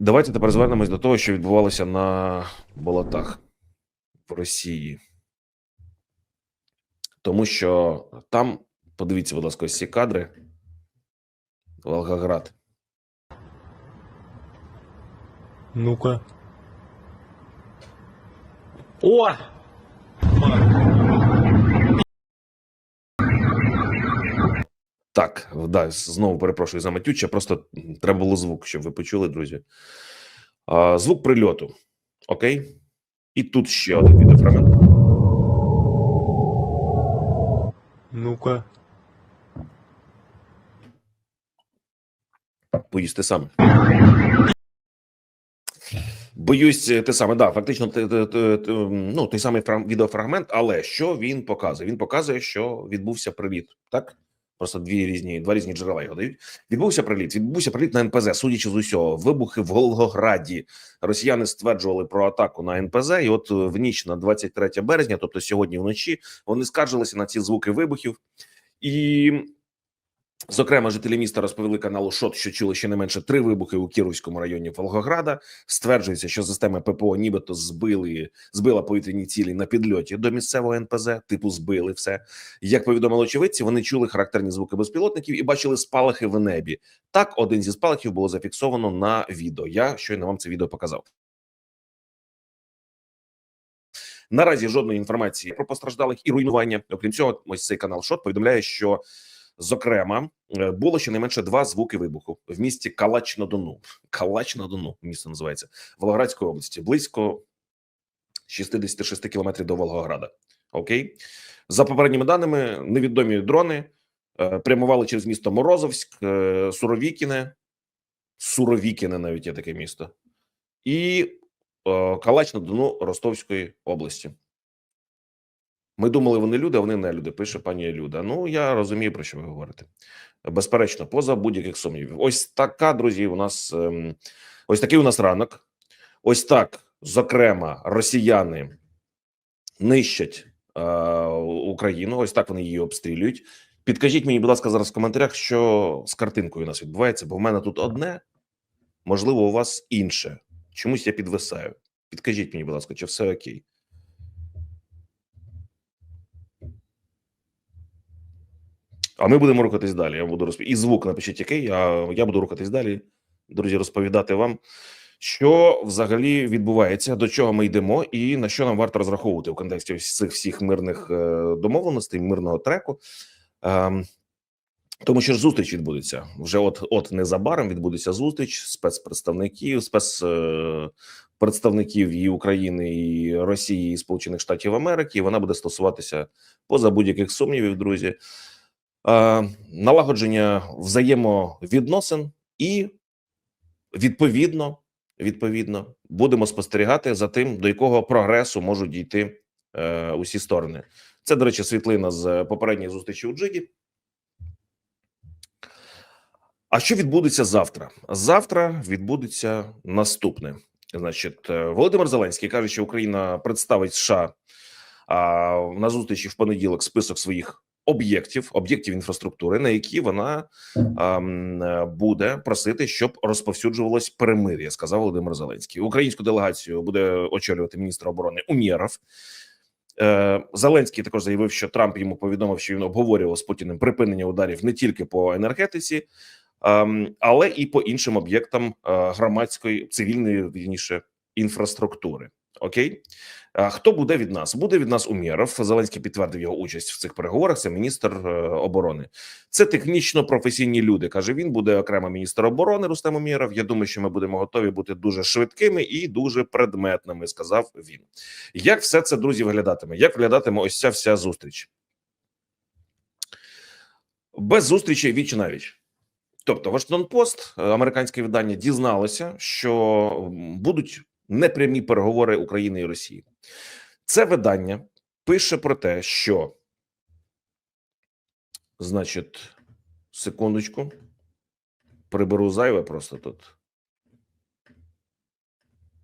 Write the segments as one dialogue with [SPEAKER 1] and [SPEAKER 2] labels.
[SPEAKER 1] Давайте тепер звернемось до того, що відбувалося на болотах в Росії. Тому що там, подивіться, будь ласка, ось ці кадри. Волгоград.
[SPEAKER 2] Ну-ка. О!
[SPEAKER 1] Так, да, знову перепрошую за матюче. Просто треба було звук, щоб ви почули, друзі. А, звук прильоту. Окей. І тут ще один відеофрагмент.
[SPEAKER 2] Ну-ка.
[SPEAKER 1] Боюсь, те саме. Боюсь, те саме, да, фактично, те- те- те- те, ну, той самий фраг- відеофрагмент, але що він показує? Він показує, що відбувся приліт, так? Просто дві різні, два різні джерела його дають. Відбувся приліт. Відбувся приліт на НПЗ, судячи з усього, вибухи в Волгограді. Росіяни стверджували про атаку на НПЗ, і от е, в ніч на 23 березня, тобто сьогодні вночі, вони скаржилися на ці звуки вибухів. І Зокрема, жителі міста розповіли каналу ШОТ, що чули щонайменше три вибухи у Кіровському районі Волгограда. Стверджується, що система ППО нібито збили збила повітряні цілі на підльоті до місцевого НПЗ. Типу збили все. Як повідомили очевидці, вони чули характерні звуки безпілотників і бачили спалахи в небі. Так, один зі спалахів було зафіксовано на відео. Я щойно вам це відео показав. Наразі жодної інформації про постраждалих і руйнування. Окрім цього, ось цей канал ШОТ повідомляє, що Зокрема, е, було щонайменше два звуки вибуху в місті Калач на Дону. Калач на Дону місто називається Волгоградської області, близько 66 кілометрів до Волгограда. Окей, за попередніми даними, невідомі дрони е, прямували через місто Морозовськ, е, Суровікіне, Суровікіне, навіть є таке місто, і Калач на Дону Ростовської області. Ми думали, вони люди, а вони не люди. Пише пані Люда. Ну я розумію, про що ви говорите. Безперечно, поза будь-яких сумнівів. Ось така, друзі. У нас ем, ось такий у нас ранок. Ось так, зокрема, росіяни нищать е, Україну. Ось так вони її обстрілюють. Підкажіть мені, будь ласка, зараз в коментарях, що з картинкою у нас відбувається, бо в мене тут одне, можливо, у вас інше. Чомусь я підвисаю. Підкажіть мені, будь ласка, чи все окей. А ми будемо рухатись далі. Я буду розп... і звук напишіть який, а я буду рухатись далі, друзі, розповідати вам, що взагалі відбувається, до чого ми йдемо, і на що нам варто розраховувати в контексті ось цих всіх мирних е, домовленостей, мирного треку. Ем, тому що ж зустріч відбудеться вже. От от незабаром відбудеться зустріч спецпредставників, спецпредставників і України, і Росії, і Сполучених Штатів Америки. І вона буде стосуватися поза будь-яких сумнівів, друзі е, налагодження взаємовідносин і відповідно, відповідно будемо спостерігати за тим, до якого прогресу можуть дійти е, усі сторони. Це, до речі, світлина з попередньої зустрічі у Джиді. А що відбудеться завтра? Завтра відбудеться наступне. Значить, е, Володимир Зеленський каже, що Україна представить США на зустрічі в понеділок список своїх об'єктів, об'єктів інфраструктури, на які вона ем, буде просити, щоб розповсюджувалось перемир'я, сказав Володимир Зеленський. Українську делегацію буде очолювати міністр оборони Умєров. Е, Зеленський також заявив, що Трамп йому повідомив, що він обговорював з Путіним припинення ударів не тільки по енергетиці, але і по іншим об'єктам е, громадської цивільної вірніше інфраструктури. Окей, хто буде від нас? Буде від нас Умєров. Зеленський підтвердив його участь в цих переговорах. Це міністр е, оборони. Це технічно професійні люди. каже він. Буде окремо міністр оборони Рустем Умєров. Я думаю, що ми будемо готові бути дуже швидкими і дуже предметними. Сказав він. Як все це друзі виглядатиме? Як виглядатиме ось ця вся зустріч? Без зустрічі віч на. Тобто, Вашингтон Пост, е, американське видання, дізналося, що будуть непрямі переговори України і Росії. Це видання пише про те, що, значить, секундочку, приберу зайве просто тут,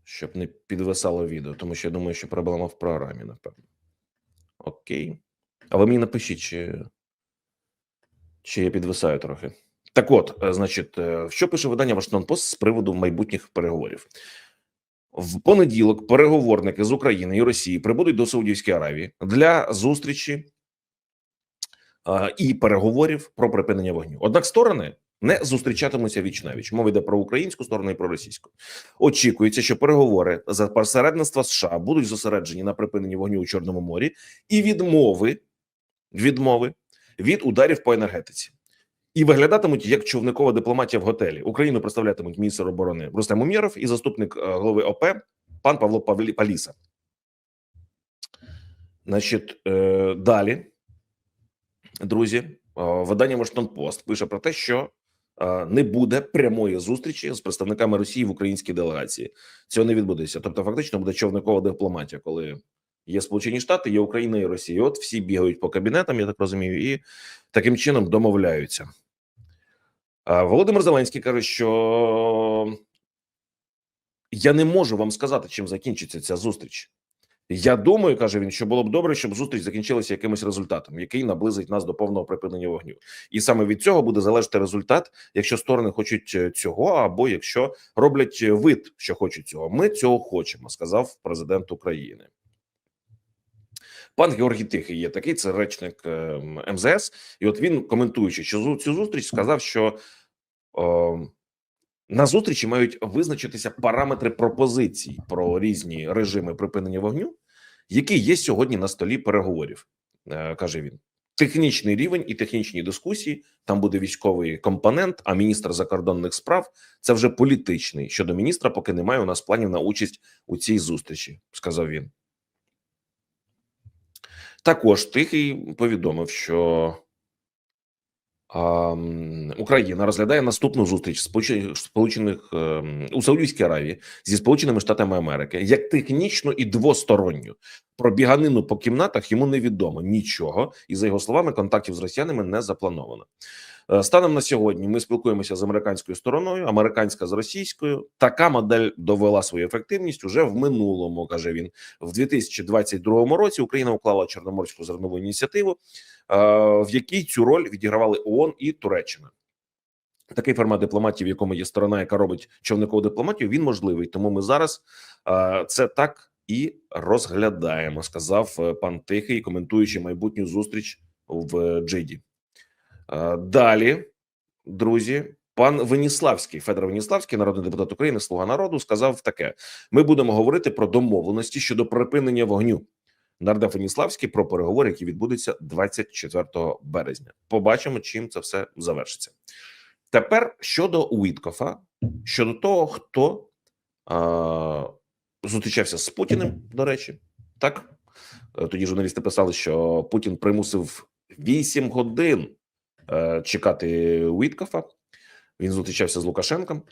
[SPEAKER 1] щоб не підвисало відео, тому що я думаю, що проблема в програмі, напевно. Окей. А ви мені напишіть, чи, чи я підвисаю трохи. Так, от, е, значить, е, що пише видання Вашингтон Пост з приводу майбутніх переговорів? В понеділок переговорники з України і Росії прибудуть до Саудівської Аравії для зустрічі е, і переговорів про припинення вогню. Однак сторони не зустрічатимуться віч навіч. Мова йде про українську сторону і про російську. Очікується, що переговори за посередництва США будуть зосереджені на припиненні вогню у Чорному морі і відмови відмови від ударів по енергетиці. І виглядатимуть як човникова дипломатія в готелі. Україну представлятимуть міністр оборони Рустем Умєров і заступник е, голови ОП пан Павло Павлі- Паліса. Значить, е, далі, друзі, е, видання Вашингтон Пост пише про те, що не буде прямої зустрічі з представниками Росії в українській делегації. Цього не відбудеться. Тобто, фактично буде човникова дипломатія, коли є Сполучені Штати, є Україна і Росія. От всі бігають по кабінетам, я так розумію, і таким чином домовляються. Володимир Зеленський каже, що я не можу вам сказати, чим закінчиться ця зустріч. Я думаю, каже він, що було б добре, щоб зустріч закінчилася якимось результатом, який наблизить нас до повного припинення вогню. І саме від цього буде залежати результат, якщо сторони хочуть е, цього, або якщо роблять е, вид, що хочуть цього. Ми цього хочемо, сказав президент України. Пан Георгій Тихий є такий, це речник МЗС, і от він, коментуючи цю зустріч, сказав, що о, на зустрічі мають визначитися параметри пропозицій про різні режими припинення вогню, які є сьогодні на столі переговорів, е, каже він. Технічний рівень і технічні дискусії. Там буде військовий компонент. А міністр закордонних справ це вже політичний. Щодо міністра, поки немає у нас планів на участь у цій зустрічі, сказав він. Також Тихий повідомив, що Україна розглядає наступну зустріч Сполучених Сполучених ем, у Саудівській Аравії зі Сполученими Штатами Америки як технічно і двосторонню. Про біганину по кімнатах йому невідомо нічого, і за його словами, контактів з росіянами не заплановано. Е, Станом на сьогодні ми спілкуємося з американською стороною, американська з російською. Така модель довела свою ефективність уже в минулому, каже він. В 2022 році Україна уклала Чорноморську зернову ініціативу, е, в якій цю роль відігравали ООН і Туреччина. Такий формат дипломатії, в якому є сторона, яка робить човникову дипломатію, він можливий. Тому ми зараз е, це так і розглядаємо, сказав пан Тихий, коментуючи майбутню зустріч в Джиді. Е, Далі, друзі, пан Веніславський, Федор Веніславський, народний депутат України, слуга народу, сказав таке: ми будемо говорити про домовленості щодо припинення вогню. Нардеп Веніславський про переговори, які відбудуться 24 березня. Побачимо, чим це все завершиться. Тепер щодо Уіткофа, щодо того, хто а, зустрічався з Путіним, до речі, так Е, тоді журналісти писали, що Путін примусив 8 годин е, чекати Уіткофа. Він зустрічався з Лукашенком,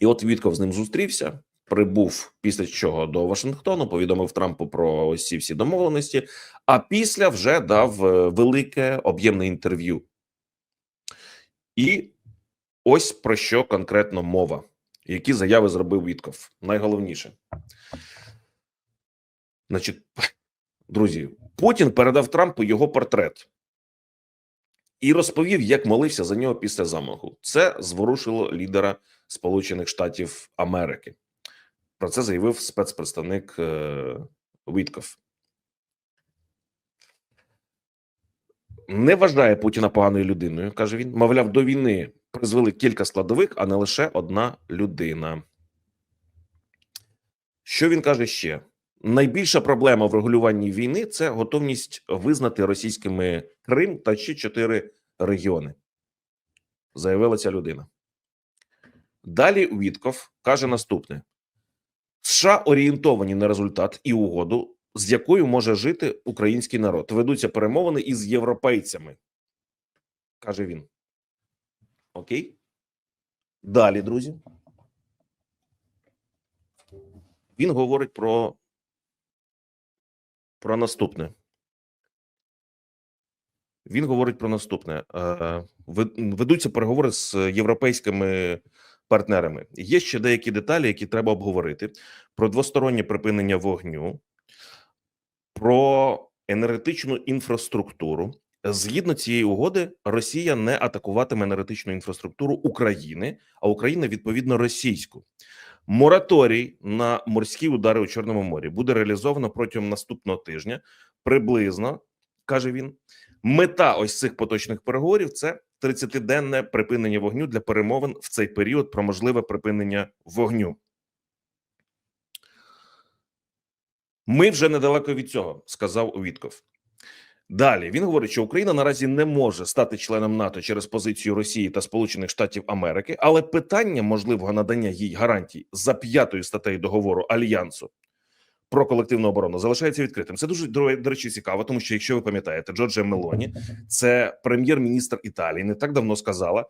[SPEAKER 1] і от Вітков з ним зустрівся. Прибув після чого до Вашингтону, повідомив Трампу про ось всі домовленості. А після вже дав е, велике об'ємне інтерв'ю. І ось про що конкретно мова, які заяви зробив Вітков. Найголовніше, значить, друзі, Путін передав Трампу його портрет і розповів, як молився за нього після замаху. Це зворушило лідера Сполучених Штатів Америки. Про це заявив спецпредставник е, Вітков. Не вважає Путіна поганою людиною, каже він. Мовляв, до війни призвели кілька складових, а не лише одна людина. Що він каже ще? Найбільша проблема в регулюванні війни це готовність визнати російськими Крим та ще чотири регіони, заявила ця людина. Далі Вітков каже наступне: США орієнтовані на результат і угоду, з якою може жити український народ. Ведуться перемовини із європейцями, каже він. Окей. Далі, друзі. Він говорить про, про наступне. Він говорить про наступне: Е, ведуться переговори з європейськими партнерами. Є ще деякі деталі, які треба обговорити: про двостороннє припинення вогню, про енергетичну інфраструктуру, Згідно цієї угоди, Росія не атакуватиме енергетичну інфраструктуру України, а Україна відповідно російську. Мораторій на морські удари у Чорному морі буде реалізовано протягом наступного тижня. Приблизно каже він. Мета ось цих поточних переговорів це 30-денне припинення вогню для перемовин в цей період про можливе припинення вогню. Ми вже недалеко від цього, сказав Вітков. Далі він говорить, що Україна наразі не може стати членом НАТО через позицію Росії та Сполучених Штатів Америки, але питання можливого надання їй гарантій за п'ятою статтею договору альянсу про колективну оборону залишається відкритим. Це дуже до речі цікаво, тому що якщо ви пам'ятаєте, Джорджія Мелоні, це прем'єр-міністр Італії, не так давно сказала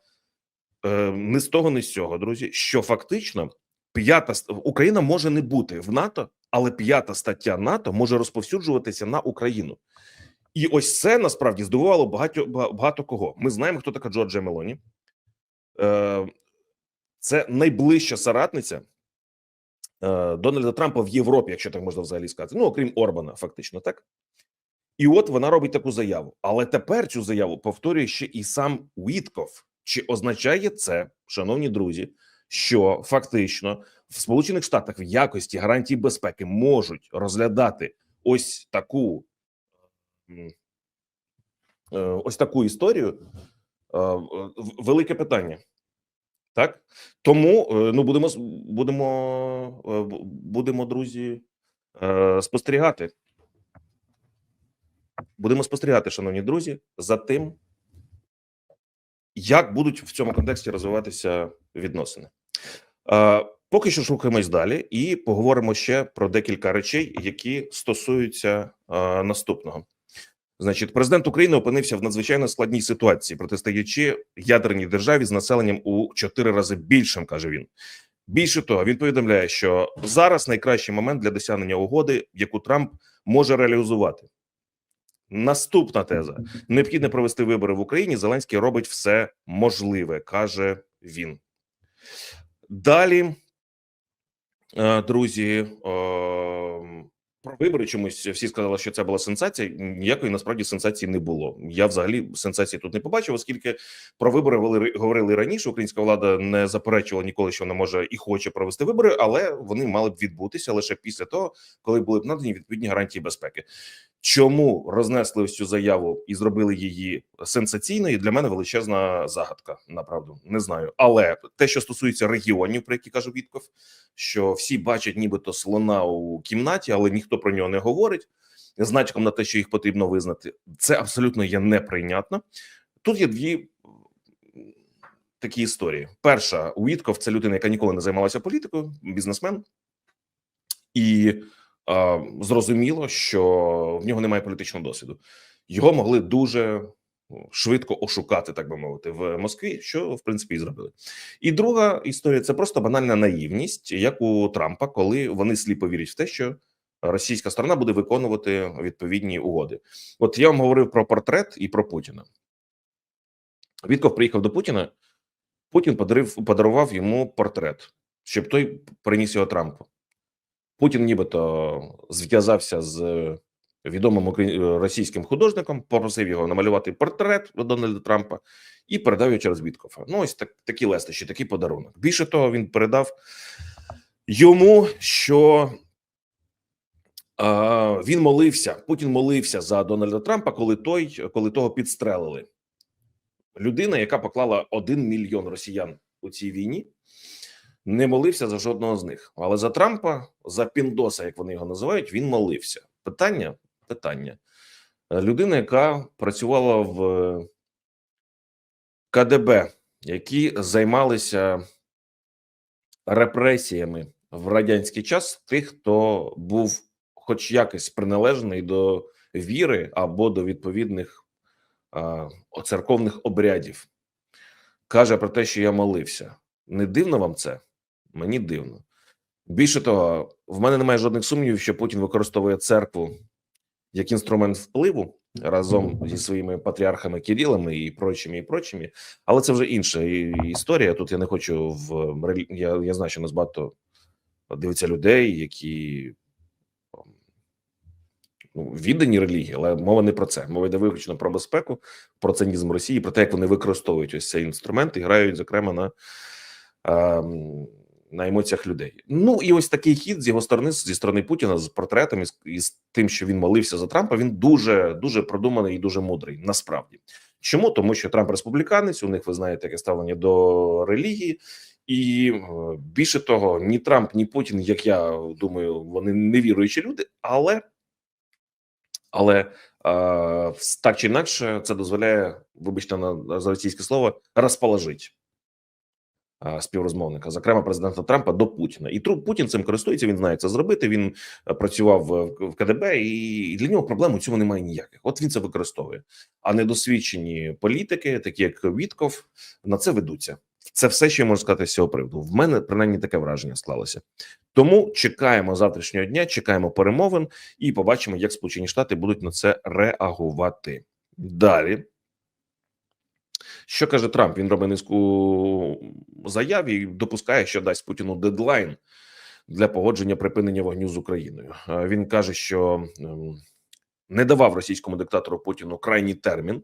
[SPEAKER 1] е, не з того, не з цього, друзі, що фактично п'ята Україна може не бути в НАТО, але п'ята стаття НАТО може розповсюджуватися на Україну. І ось це насправді здивувало багато багато кого. Ми знаємо, хто така Джорджія Мелоні. Е, Це найближча соратниця е, Дональда Трампа в Європі, якщо так можна взагалі сказати. Ну, окрім Орбана, фактично, так. І от вона робить таку заяву. Але тепер цю заяву повторює ще і сам Уітков. Чи означає це, шановні друзі, що фактично в Сполучених Штатах в якості гарантій безпеки можуть розглядати ось таку ось таку історію? Е, е, Велике питання. Так тому е, ну будемо будемо е, будемо, друзі, е, спостерігати. Будемо спостерігати, шановні друзі, за тим, як будуть в цьому контексті розвиватися відносини. Е, Поки що рухаємось далі і поговоримо ще про декілька речей, які стосуються е, наступного. Значить, президент України опинився в надзвичайно складній ситуації, протистоячи ядерній державі з населенням у чотири рази більшим, каже він. Більше того, він повідомляє, що зараз найкращий момент для досягнення угоди, яку Трамп може реалізувати. Наступна теза: необхідно провести вибори в Україні. Зеленський робить все можливе, каже він. Далі, е, друзі, е, про вибори чомусь всі сказали, що це була сенсація. Ніякої насправді сенсації не було. Я взагалі сенсації тут не побачив, оскільки про вибори говорили, говорили раніше. Українська влада не заперечувала ніколи, що вона може і хоче провести вибори, але вони мали б відбутися лише після того, коли були б надані відповідні гарантії безпеки. Чому рознесли ось цю заяву і зробили її сенсаційною? Для мене величезна загадка. Направду не знаю. Але те, що стосується регіонів, про які каже Вітков, що всі бачать, нібито слона у кімнаті, але ніхто про нього не говорить. З натяком на те, що їх потрібно визнати, це абсолютно є неприйнятно. Тут є дві такі історії. Перша Уітков це людина, яка ніколи не займалася політикою, бізнесмен, і зрозуміло, що в нього немає політичного досвіду. Його могли дуже ну, швидко ошукати, так би мовити, в Москві, що в принципі і зробили. І друга історія це просто банальна наївність, як у Трампа, коли вони сліпо вірять в те, що російська сторона буде виконувати відповідні угоди. От я вам говорив про портрет і про Путіна. Вітков приїхав до Путіна. Путін подарив, подарував йому портрет, щоб той приніс його Трампу. Путін нібито зв'язався з відомим украї- російським художником, попросив його намалювати портрет Дональда Трампа і передав його через Віткофа. Ну, ось так, такі лестощі, такий подарунок. Більше того, він передав йому, що а, він молився. Путін молився за Дональда Трампа, коли той, коли того підстрелили. Людина, яка поклала один мільйон росіян у цій війні, не молився за жодного з них. Але за Трампа, за Піндоса, як вони його називають, він молився. Питання: питання. Е, Людина, яка працювала в КДБ, які займалися репресіями в радянський час тих, хто був хоч якось приналежний до віри або до відповідних церковних обрядів. Каже про те, що я молився. Не дивно вам це? Мені дивно. Більше того, в мене немає жодних сумнівів, що Путін використовує церкву як інструмент впливу разом зі своїми патріархами Кирилами і прочими, і прочими. Але це вже інша історія. Тут я не хочу в я, я знаю, що нас багато дивиться людей, які ну, віддані релігії, але мова не про це. Мова йде виключно про безпеку, про цинізм Росії, про те, як вони використовують ось цей інструмент і грають, зокрема, на, ем, на емоціях людей. Ну і ось такий хід з його сторони, зі сторони Путіна, з портретами з- і з тим, що він молився за Трампа. Він дуже дуже продуманий і дуже мудрий. Насправді, чому тому, що Трамп республіканець, у них ви знаєте, яке ставлення до релігії. І е, більше того, ні Трамп, ні Путін, як я думаю, вони не віруючі люди, але але е, так чи інакше, це дозволяє, вибачте на за російське слово, розположить е, співрозмовника, зокрема президента Трампа до Путіна. І Путін цим користується. Він знає це зробити. Він е, працював в, в КДБ, і для нього проблем у цьому немає ніяких. От він це використовує. А недосвідчені політики, такі як Вітков, на це ведуться. Це все, що я можу сказати з цього приводу. В мене принаймні таке враження склалося. Тому чекаємо завтрашнього дня, чекаємо перемовин і побачимо, як Сполучені Штати будуть на це реагувати. Далі. Що каже Трамп? Він робить низку заяв і допускає, що дасть Путіну дедлайн для погодження припинення вогню з Україною. Він каже, що ем, не давав російському диктатору Путіну крайній термін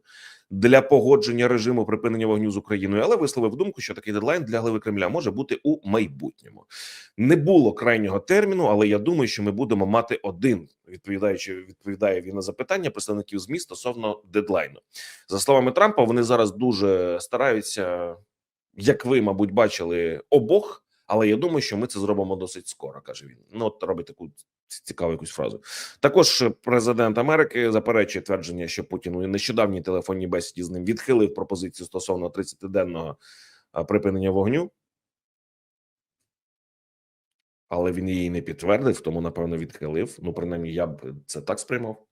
[SPEAKER 1] для погодження режиму припинення вогню з Україною, але висловив думку, що такий дедлайн для глави Кремля може бути у майбутньому. Не було крайнього терміну, але я думаю, що ми будемо мати один, відповідаючи, відповідає він на запитання представників ЗМІ стосовно дедлайну. За словами Трампа, вони зараз дуже стараються, як ви, мабуть, бачили обох. Але я думаю, що ми це зробимо досить скоро, каже він. Ну, от робить таку цікаву якусь фразу. Також президент Америки заперечує твердження, що Путін у нещодавній телефонній бесіді з ним відхилив пропозицію стосовно 30-денного припинення вогню. Але він її не підтвердив, тому напевно відхилив. Ну, принаймні, я б це так сприймав.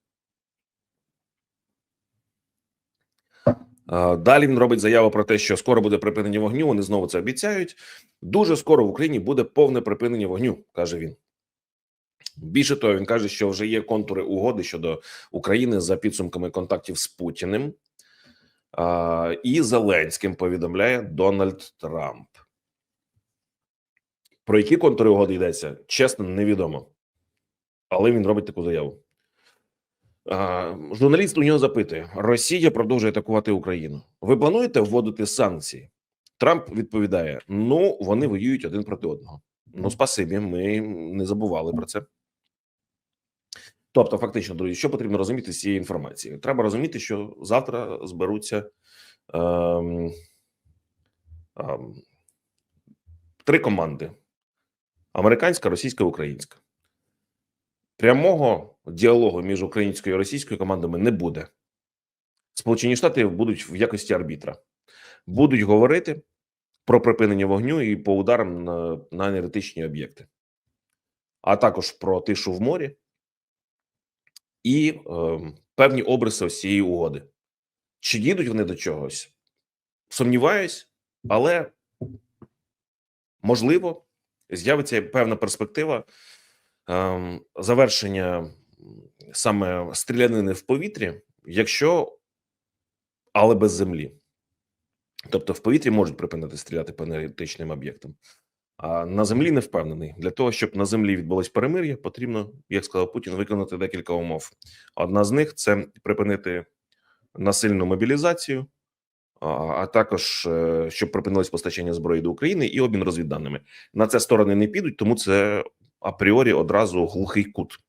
[SPEAKER 1] Далі він робить заяву про те, що скоро буде припинення вогню. Вони знову це обіцяють. Дуже скоро в Україні буде повне припинення вогню, каже він. Більше того, він каже, що вже є контури угоди щодо України за підсумками контактів з Путіним а, і Зеленським. Повідомляє Дональд Трамп. Про які контури угоди йдеться, чесно, невідомо. Але він робить таку заяву. А, журналіст у нього запитує: Росія продовжує атакувати Україну. Ви плануєте вводити санкції? Трамп відповідає: Ну, вони воюють один проти одного. Ну, спасибі, ми не забували про це. Тобто, фактично, друзі, що потрібно розуміти з цієї інформації? Треба розуміти, що завтра зберуться ем, ем, три команди: американська, російська, українська. Прямого діалогу між українською і російською командами не буде. Сполучені Штати будуть в якості арбітра, будуть говорити про припинення вогню і по ударам на, на енергетичні об'єкти, а також про тишу в морі і е, певні обриси цієї угоди. Чи дійдуть вони до чогось? Сумніваюсь, але можливо з'явиться певна перспектива е, завершення саме стрілянини в повітрі, якщо але без землі. Тобто в повітрі можуть припинити стріляти по енергетичним об'єктам, а на землі не впевнений. Для того, щоб на землі відбулось перемир'я, потрібно, як сказав Путін, виконати декілька умов. Одна з них це припинити насильну мобілізацію, а, також е, щоб припинилось постачання зброї до України і обмін розвідданими. На це сторони не підуть, тому це апріорі одразу глухий кут.